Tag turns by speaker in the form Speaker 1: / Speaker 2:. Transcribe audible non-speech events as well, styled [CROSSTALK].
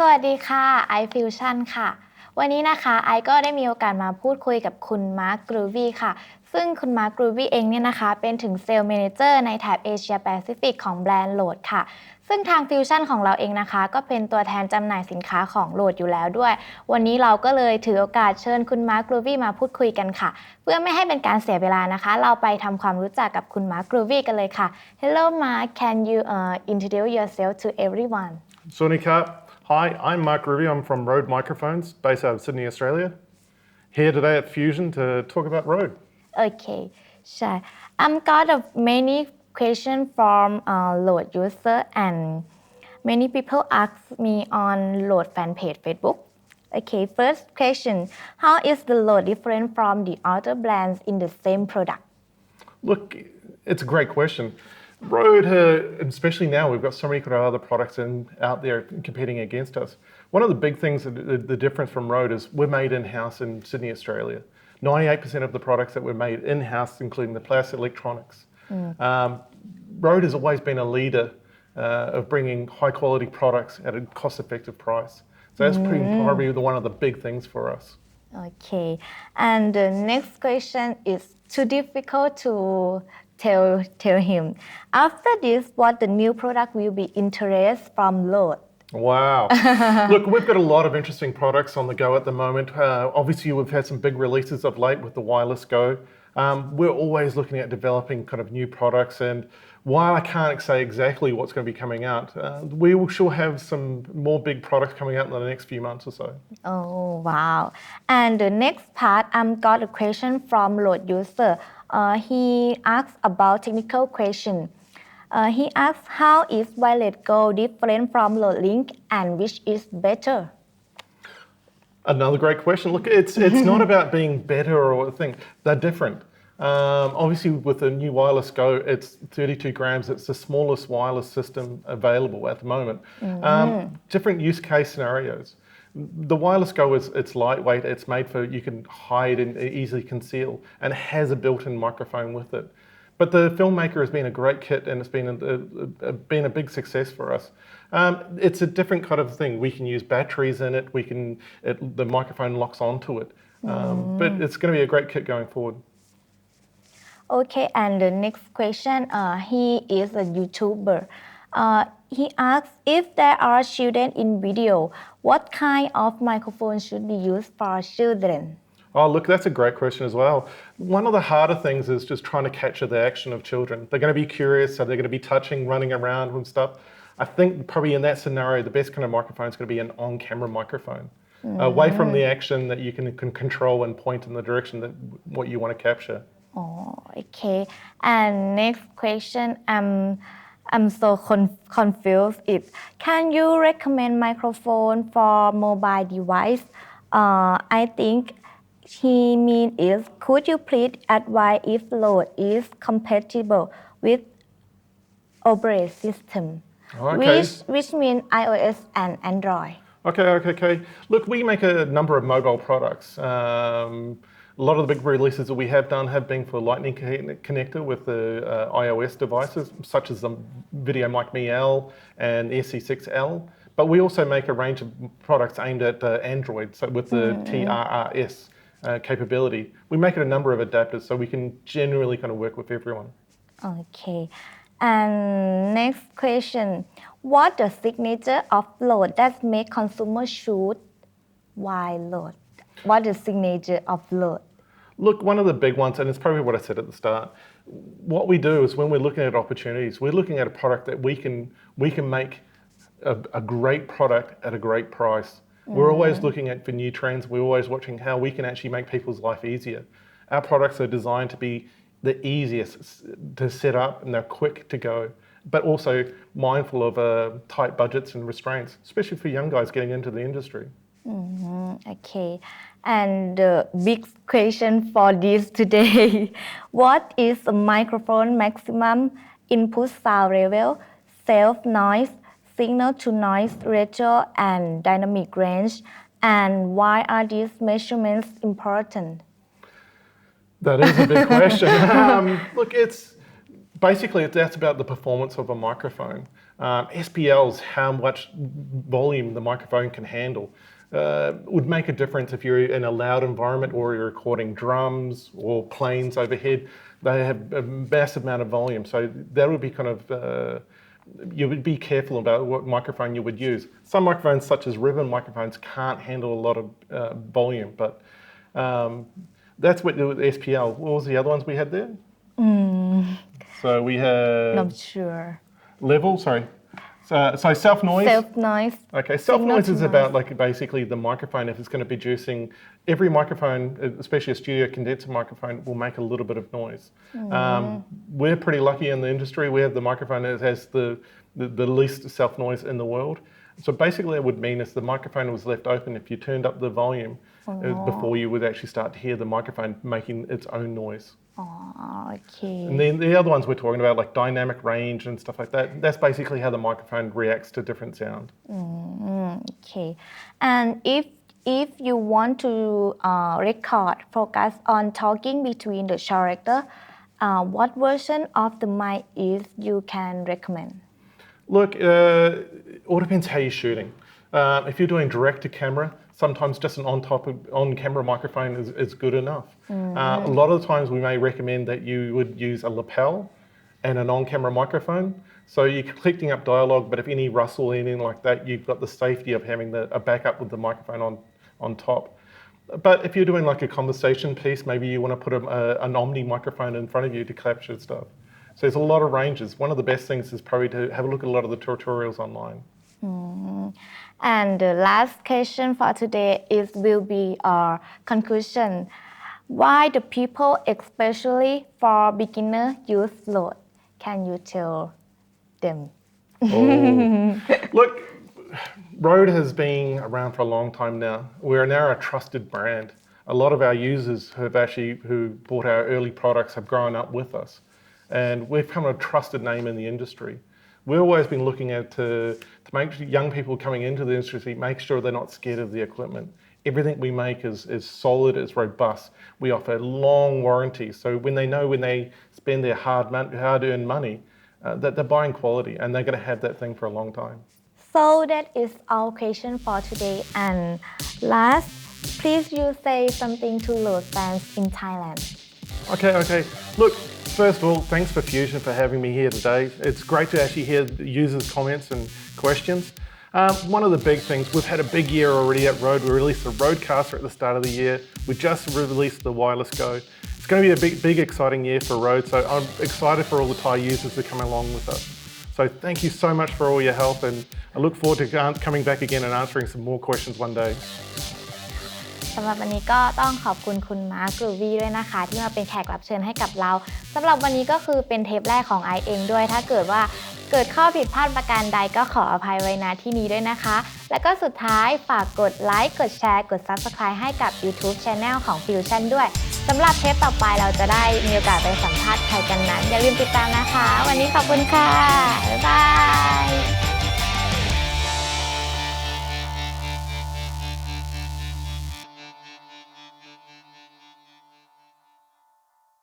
Speaker 1: สวัสดีค่ะ i Fusion ค่ะ วันนี้นะคะไอก็ได้มีโอกาสมาพูดคุยกับคุณมาร์คกรูวีค่ะ ซึ่งคุณมาร์คกรูวีเองเนี่ยนะคะ เป็นถึงเซลล์ a ม a เจอร์ในแถบเอเชียแปซิฟิกของแบรนด์โหลดค่ะ ซึ่งทางฟิวชั่นของเราเองนะคะ ก็เป็นตัวแทนจำหน่ายสินค้าของโหลดอยู่แล้วด้วย วันนี้เราก็เลยถือโอกาสเชิญคุณมาร์คกรูวีมาพูดคุยกันค่ะ เพื่อไม่ให้เป็นการเสียเวลานะคะ เราไปทำความรู้จักกับคุณมาร์คกรูวีกันเลยค่ะ Hello Mark can you uh, introduce yourself to everyone
Speaker 2: Sonika, hi, I'm Mark Rubio. I'm from Rode Microphones, based out of Sydney, Australia. Here today at Fusion to talk about Rode.
Speaker 1: Okay sure. I'm got a many questions from uh, load user and many people ask me on load fan page Facebook Okay first question how is the load different from the other brands in the same product
Speaker 2: Look, it's a great question. Rode, uh, especially now, we've got so many other products in, out there competing against us. One of the big things, that the, the difference from Rode is we're made in house in Sydney, Australia. 98% of the products that were made in house, including the plastic electronics. Um, Rode has always been a leader uh, of bringing high quality products at a cost effective price. So that's pretty, probably the, one of the big things for us.
Speaker 1: Okay and the next question is too difficult to tell tell him after this what the new product will be interest from load
Speaker 2: Wow. [LAUGHS] Look, we've got a lot of interesting products on the go at the moment. Uh, obviously, we've had some big releases of late with the Wireless Go. Um, we're always looking at developing kind of new products. And while I can't say exactly what's going to be coming out, uh, we will sure have some more big products coming out in the next few months or so.
Speaker 1: Oh wow! And the next part, I'm got a question from Lord user. Uh, he asks about technical question. Uh, he asks how is Wireless Go different from Load Link and which is better?
Speaker 2: Another great question. Look, it's it's not [LAUGHS] about being better or a thing. They're different. Um, obviously, with the new wireless Go, it's 32 grams. It's the smallest wireless system available at the moment. Um, different use case scenarios. The wireless Go is it's lightweight. It's made for you can hide and easily conceal, and it has a built-in microphone with it. But the filmmaker has been a great kit, and it's been a, a, a been a big success for us. Um, it's a different kind of thing. We can use batteries in it. We can it, the microphone locks onto it. Um, But it's going to be a great kit going forward.
Speaker 1: Okay, and the next question, uh, he is a YouTuber. Uh, he asks if there are children in video, what kind of microphone should be used for children?
Speaker 2: Oh, look, that's a great question as well. One of the harder things is just trying to capture the action of children. They're going to be curious, so they're going to be touching, running around and stuff. I think probably in that scenario, the best kind of microphone is going to be an on-camera microphone, uh, away from the mm-hmm. action that you can, can control and point in the direction that what you want to capture.
Speaker 1: Oh, okay. And next question, I'm I'm so con- confused. It can you recommend microphone for mobile device? Uh, I think he mean is could you please advise if load is compatible with operating system,
Speaker 2: Okay.
Speaker 1: which which mean iOS and Android.
Speaker 2: Okay, okay, okay. Look, we make a number of mobile products. Um, a lot of the big releases that we have done have been for Lightning connector with the uh, iOS devices, such as the Video Mic Me L and SC6L. But we also make a range of products aimed at uh, Android, so with the TRRS uh, capability. We make it a number of adapters, so we can generally kind of work with everyone.
Speaker 1: Okay. And next question. What the signature of load that make consumer choose why load? What the signature of load?
Speaker 2: Look, one of the big ones, and it's probably what I said at the start. What we do is when we're looking at opportunities, we're looking at a product that we can we can make a, a great product at a great price. We're always looking at for new trends. We're always watching how we can actually make people's life easier. Our products are designed to be the easiest to set up and they're quick to go, but also mindful of uh, tight budgets and restraints, especially for young guys getting into the industry.
Speaker 1: Okay. And the big question for this today. [LAUGHS] what is a microphone maximum input sound level, self noise, signal to noise ratio, and dynamic range? And why are these measurements important?
Speaker 2: That is a big [LAUGHS] question. um, look, it's basically, that's about the performance of a microphone. Um, SPL's how much volume the microphone can handle. Uh, would make a difference if you're in a loud environment or you're recording drums or planes overhead. They have a massive amount of volume, so that would be kind of uh, you would be careful about what microphone you would use. Some microphones, such as ribbon microphones, can't handle a lot of uh, volume, but um, that's what the SPL. What was the other ones we had there? So we had
Speaker 1: not sure
Speaker 2: level. Sorry. So, so self noise.
Speaker 1: self noise
Speaker 2: Okay, self noise is about like basically the microphone. If it's going to be producing, every microphone, especially a studio condenser microphone, will make a little bit of noise. Um, we're pretty lucky in the industry. We have the microphone that has the, the, the least self noise in the world. So basically, it would mean if the microphone was left open, if you turned up the volume uh, before you would actually start to hear the microphone making its own noise.
Speaker 1: Oh, okay.
Speaker 2: And then the other ones we're talking about, like dynamic range and stuff like that, that's basically how the microphone reacts to different sound.
Speaker 1: Mm, okay. And if if you want to uh, record, focus on talking between the character, uh, what version of the mic is you can recommend?
Speaker 2: Look, uh, it all depends how you're shooting. Uh, if you're doing direct to camera, sometimes just an on top of, on camera microphone is, is good enough. Uh, a lot of the times we may recommend that you would use a lapel and an on camera microphone. So you're collecting up dialogue, but if any rustle anything like that, you've got the safety of having the, a backup with the microphone on, on top. But if you're doing like a conversation piece, maybe you want to put a, a, an Omni microphone in front of you to capture stuff. So there's a lot of ranges. One of the best things is probably to have a look at a lot of the tutorials online.
Speaker 1: And the last question for today is will be our conclusion. Why the people, especially for beginner, use Load? Can you tell them?
Speaker 2: Oh. [LAUGHS] Look, Road has been around for a long time now. We're now a trusted brand. A lot of our users who have actually who bought our early products have grown up with us, and we've become a trusted name in the industry. We've always been looking at to, to make sure young people coming into the industry make sure they're not scared of the equipment. Everything we make is, is solid, it's robust. We offer long warranties, so when they know when they spend their hard mon- hard-earned money, uh, that they're buying quality and they're going to have that thing for a long time.
Speaker 1: So that is our question for today. And last, please you say something to Load fans in Thailand.
Speaker 2: Okay, okay. Look, first of all, thanks for Fusion for having me here today. It's great to actually hear the users' comments and questions. Um, one of the big things, we've had a big year already at Rode. We released the Rodecaster at the start of the year. We just released the Wireless Go. It's going to be a big, big, exciting year for Rode. So I'm excited for all the Thai users to come along with us. So thank you so much for all your help, and I look forward to coming back again and answering some more questions one day.
Speaker 1: สำหรับวันนี้ก็ต้องขอบคุณคุณมาร์คกรูวีด้วยนะคะ ที่มาเป็นแขกรับเชิญให้กับเราสำหรับวันนี้ก็คือเป็นเทปแรกของไอเองด้วย ถ้าเกิดว่าเกิดข้อผิดพลาดประการใดก็ขออภัยไว้ณที่นี้ด้วยนะคะ และก็สุดท้ายฝากกดไลค์กดแชร์ กด Subscribe ให้กับ YouTube Channel ของ Fusion ด้วยสำหรับเทปต่อไปเราจะได้มีโอกาสไปสัมภาษณ์ใครกันนั้น อย่าลืมติดตามนะคะ วันนี้ขอบคุณค่ะ บ๊ายบาย